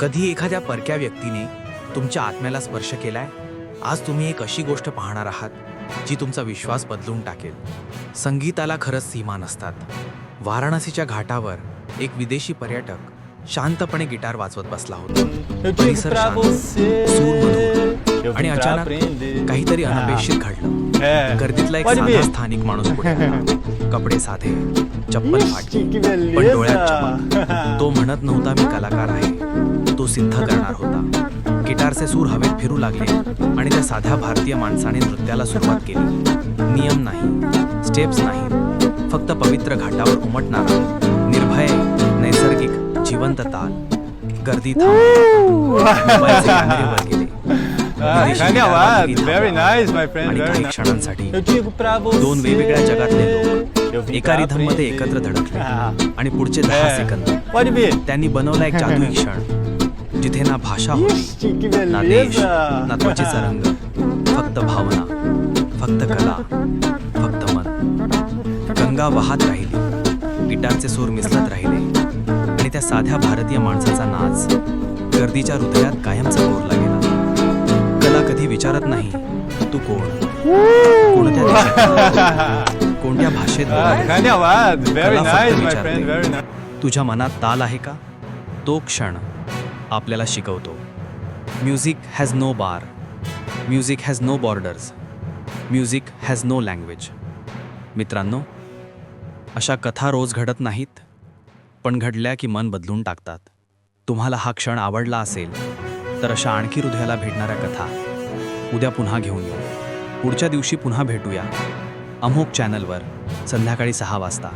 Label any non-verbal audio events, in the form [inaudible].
कधी एखाद्या परक्या व्यक्तीने तुमच्या आत्म्याला स्पर्श केलाय आज तुम्ही एक अशी गोष्ट पाहणार आहात जी तुमचा विश्वास बदलून टाकेल संगीताला खरंच सीमा नसतात वाराणसीच्या घाटावर एक विदेशी पर्यटक शांतपणे गिटार वाजवत बसला होता परिसर सूर आणि अचानक. काहीतरी अनपेक्षित घडलं. गर्दीतला एक साधा. स्थानिक माणूस. कपडे साधे चप्पल फाटली पण डोळ्यात! तो म्हणत नव्हता मी कलाकार आहे सिद्ध करणार होता गिटारचे सूर हवेत फिरू लागले आणि त्या साध्या भारतीय माणसाने नृत्याला सुरुवात केली नियम नाही स्टेप्स नाही फक्त पवित्र घाटावर उमटणारा निर्भय नैसर्गिक जिवंत ताल गर्दी थांबली. क्षणांसाठी. दोन वेगवेगळ्या जगातले लोक एका रिधममध्ये aprender. एकत्र धडकले. आणि पुढचे दहा. सेकंद. त्यांनी बनवला एक जादुई क्षण जिथे ना भाषा होती ना देश! ना त्वचेचा रंग फक्त भावना फक्त कला फक्त मन. गंगा वाहत राहिली गिटारचे सूर मिसळत राहिले आणि त्या साध्या भारतीय माणसाचा नाच गर्दीच्या हृदयात कायमचा कोरला गेला. कला कधी विचारत नाही तू कोण? कोणत्या कोणत्या भाषेत. [laughs] तुझ्या मनात ताल आहे का? तो क्षण आपल्याला शिकवतो. Music has no bar music has no borders music has no language मित्रांनो अशा कथा रोज घडत नाहीत पण घडल्या की मन बदलून टाकतात. तुम्हाला हा क्षण आवडला असेल तर अशा आणखी हृदयाला भेटणाऱ्या कथा उद्या पुन्हा घेऊन येऊ. पुढच्या दिवशी पुन्हा भेटूया. अमोक चॅनलवर संध्याकाळी सहा वाजता.